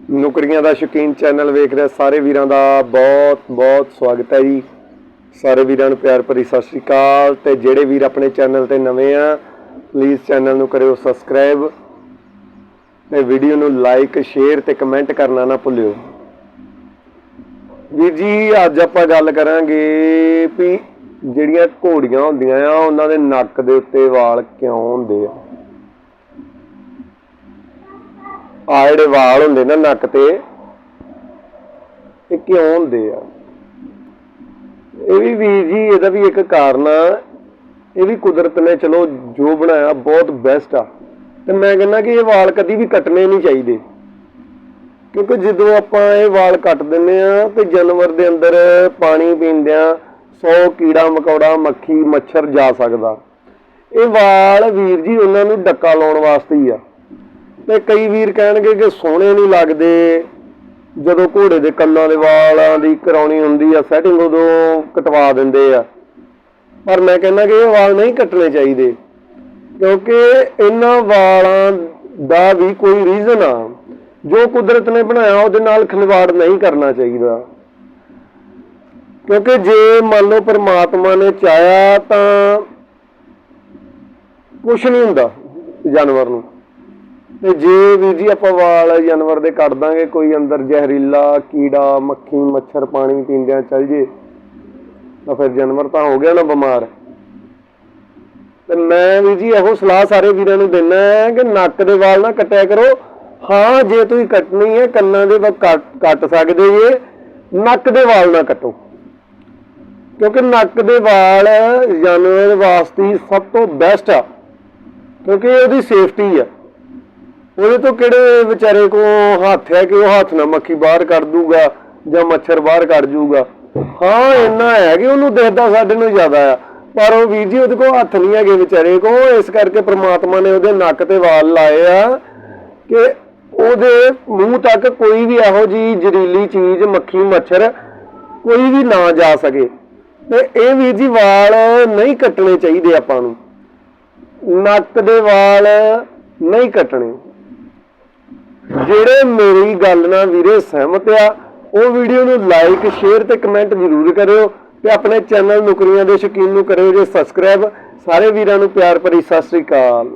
ਨੌਕਰੀਆਂ ਦਾ ਸ਼ੌਕੀਨ ਚੈਨਲ ਵੇਖ ਰਿਹਾ ਸਾਰੇ ਵੀਰਾਂ ਦਾ ਬਹੁਤ ਬਹੁਤ ਸਵਾਗਤ ਹੈ ਜੀ। ਸਾਰੇ ਵੀਰਾਂ ਨੂੰ ਪਿਆਰ ਭਰੀ ਸਤਿ ਸ਼੍ਰੀ ਅਕਾਲ ਤੇ ਜਿਹੜੇ ਵੀਰ ਆਪਣੇ ਚੈਨਲ ਤੇ ਨਵੇਂ ਆ ਪਲੀਜ਼ ਚੈਨਲ ਨੂੰ ਕਰਿਓ ਸਬਸਕ੍ਰਾਈਬ ਤੇ ਵੀਡੀਓ ਨੂੰ ਲਾਈਕ ਸ਼ੇਅਰ ਤੇ ਕਮੈਂਟ ਕਰਨਾ ਨਾ ਭੁੱਲਿਓ। ਵੀਰ ਜੀ, ਅੱਜ ਆਪਾਂ ਗੱਲ ਕਰਾਂਗੇ ਵੀ ਜਿਹੜੀਆਂ ਘੋੜੀਆਂ ਹੁੰਦੀਆਂ ਆ, ਉਹਨਾਂ ਦੇ ਨੱਕ ਦੇ ਉੱਤੇ ਵਾਲ ਕਿਉਂ ਹੁੰਦੇ ਆ? ਆ ਜਿਹੜੇ ਵਾਲ ਹੁੰਦੇ ਨਾ ਨੱਕ ਤੇ, ਇਹ ਕਿਉਂ ਹੁੰਦੇ ਆ? ਇਹ ਵੀ ਵੀਰ ਜੀ, ਇਹਦਾ ਵੀ ਇੱਕ ਕਾਰਨ ਆ। ਇਹ ਵੀ ਕੁਦਰਤ ਨੇ ਚਲੋ ਜੋ ਬਣਾਇਆ ਬਹੁਤ ਬੈਸਟ ਆ। ਤੇ ਮੈਂ ਕਹਿੰਦਾ ਕਿ ਇਹ ਵਾਲ ਕਦੀ ਵੀ ਕੱਟਣੇ ਨਹੀਂ ਚਾਹੀਦੇ। ਕਿਉਂਕਿ ਜਦੋਂ ਆਪਾਂ ਇਹ ਵਾਲ ਕੱਟ ਦਿੰਨੇ ਆ, ਤੇ ਜਾਨਵਰ ਦੇ ਅੰਦਰ ਪਾਣੀ ਪੀਂਦਿਆਂ 100 ਕੀੜਾ, ਮਕੌੜਾ, ਮੱਖੀ, ਮੱਛਰ ਜਾ ਸਕਦਾ। ਇਹ ਵਾਲ ਵੀਰ ਜੀ, ਉਹਨਾਂ ਨੂੰ ਡੱਕਾ ਲਾਉਣ ਵਾਸਤੇ ਹੀ ਆ। ਤੇ ਕਈ ਵੀਰ ਕਹਿਣਗੇ ਕਿ ਸੋਹਣੇ ਨਹੀਂ ਲੱਗਦੇ। ਜਦੋਂ ਘੋੜੇ ਦੇ ਕੰਨਾਂ ਦੇ ਵਾਲਾਂ ਦੀ ਕਰਾਉਣੀ ਹੁੰਦੀ ਆ ਸੈਟਿੰਗ ਉਦੋਂ ਕਟਵਾ ਦਿੰਦੇ ਆ। ਪਰ ਮੈਂ ਕਹਿੰਦਾ ਕਿ ਇਹ ਵਾਲ ਨਹੀਂ ਕੱਟਣੇ ਚਾਹੀਦੇ, ਕਿਉਂਕਿ ਇਹਨਾਂ ਵਾਲਾਂ ਦਾ ਵੀ ਕੋਈ ਰੀਜ਼ਨ ਆ। ਜੋ ਕੁਦਰਤ ਨੇ ਬਣਾਇਆ, ਉਹਦੇ ਨਾਲ ਖਿਲਵਾੜ ਨਹੀਂ ਕਰਨਾ ਚਾਹੀਦਾ। ਕਿਉਂਕਿ ਜੇ ਮੰਨ ਲਓ ਪਰਮਾਤਮਾ ਨੇ ਚਾਹਿਆ ਤਾਂ ਕੁਝ ਨਹੀਂ ਹੁੰਦਾ ਜਾਨਵਰ ਨੂੰ। ਤੇ ਜੇ ਵੀਰ ਜੀ ਆਪਾਂ ਵਾਲ ਜਾਨਵਰ ਦੇ ਕੱਟ ਦਾਂਗੇ, ਕੋਈ ਅੰਦਰ ਜ਼ਹਿਰੀਲਾ ਕੀੜਾ, ਮੱਖੀ, ਮੱਛਰ ਪਾਣੀ ਪੀਂਦਿਆਂ ਚੱਲ ਜੇ, ਤਾਂ ਫਿਰ ਜਾਨਵਰ ਤਾਂ ਹੋ ਗਿਆ ਨਾ ਬਿਮਾਰ। ਤੇ ਮੈਂ ਵੀਰ ਜੀ ਇਹੋ ਸਲਾਹ ਸਾਰੇ ਵੀਰਾਂ ਨੂੰ ਦਿੰਦਾ ਹੈ ਕਿ ਨੱਕ ਦੇ ਵਾਲ ਨਾ ਕੱਟਿਆ ਕਰੋ। ਹਾਂ, ਜੇ ਤੁਸੀਂ ਕੱਟਣੀ ਹੈ, ਕੰਨਾਂ ਦੇ ਵਾਲ ਕੱਟ ਕੱਟ ਸਕਦੇ ਜੇ, ਨੱਕ ਦੇ ਵਾਲ ਨਾ ਕੱਟੋ। ਕਿਉਂਕਿ ਨੱਕ ਦੇ ਵਾਲ ਜਾਨਵਰ ਵਾਸਤੇ ਸਭ ਤੋਂ ਬੈਸਟ ਆ, ਕਿਉਂਕਿ ਉਹਦੀ ਸੇਫਟੀ ਆ। ਉਹਦੇ ਤੋਂ ਕਿਹੜੇ ਵਿਚਾਰੇ ਕੋ ਹੱਥ ਹੈ ਕਿ ਉਹ ਹੱਥ ਨਾਲ ਮੱਖੀ ਬਾਹਰ ਕੱਢ ਦੂਗਾ ਜਾਂ ਮੱਛਰ ਬਾਹਰ ਕੱਢ ਜੂਗਾ? ਹਾਂ, ਇੰਨਾ ਹੈ ਕਿ ਉਹਨੂੰ ਦੇਖਦਾ ਸਾਡੇ ਨੂੰ ਜ਼ਿਆਦਾ ਆ। ਪਰ ਉਹ ਵੀਰ ਜੀ, ਉਹਦੇ ਕੋਲ ਹੱਥ ਨਹੀਂ ਹੈਗੇ ਵਿਚਾਰੇ ਕੋ ਇਸ ਕਰਕੇ ਪ੍ਰਮਾਤਮਾ ਨੇ ਉਹਦੇ ਨੱਕ ਤੇ ਵਾਲ ਲਾਏ ਆ ਕਿ ਉਹਦੇ ਮੂੰਹ ਤੱਕ ਕੋਈ ਵੀ ਇਹੋ ਜੀ ਜ਼ਹਿਰੀਲੀ ਚੀਜ਼, ਮੱਖੀ, ਮੱਛਰ ਕੋਈ ਵੀ ਨਾ ਜਾ ਸਕੇ। ਤੇ ਇਹ ਵੀਰ ਜੀ, ਵਾਲ ਨਹੀਂ ਕੱਟਣੇ ਚਾਹੀਦੇ ਆਪਾਂ ਨੂੰ। ਨੱਕ ਦੇ ਵਾਲ ਨਹੀਂ ਕੱਟਣੇ। ਜਿਹੜੇ ਮੇਰੀ ਗੱਲ ਨਾਲ ਵੀਰੇ ਸਹਿਮਤ ਆ, ਉਹ ਵੀਡੀਓ ਨੂੰ ਲਾਈਕ ਸ਼ੇਅਰ ਤੇ ਕਮੈਂਟ ਜ਼ਰੂਰ ਕਰਿਓ ਤੇ ਆਪਣੇ ਚੈਨਲ ਨੌਕਰੀਆਂ ਦੇ ਸ਼ੌਕੀਨ ਨੂੰ ਕਰਿਓ ਜੇ ਸਬਸਕ੍ਰਾਈਬ ਸਾਰੇ ਵੀਰਾਂ ਨੂੰ ਪਿਆਰ ਭਰੀ ਸਤਿ ਸ੍ਰੀ ਅਕਾਲ।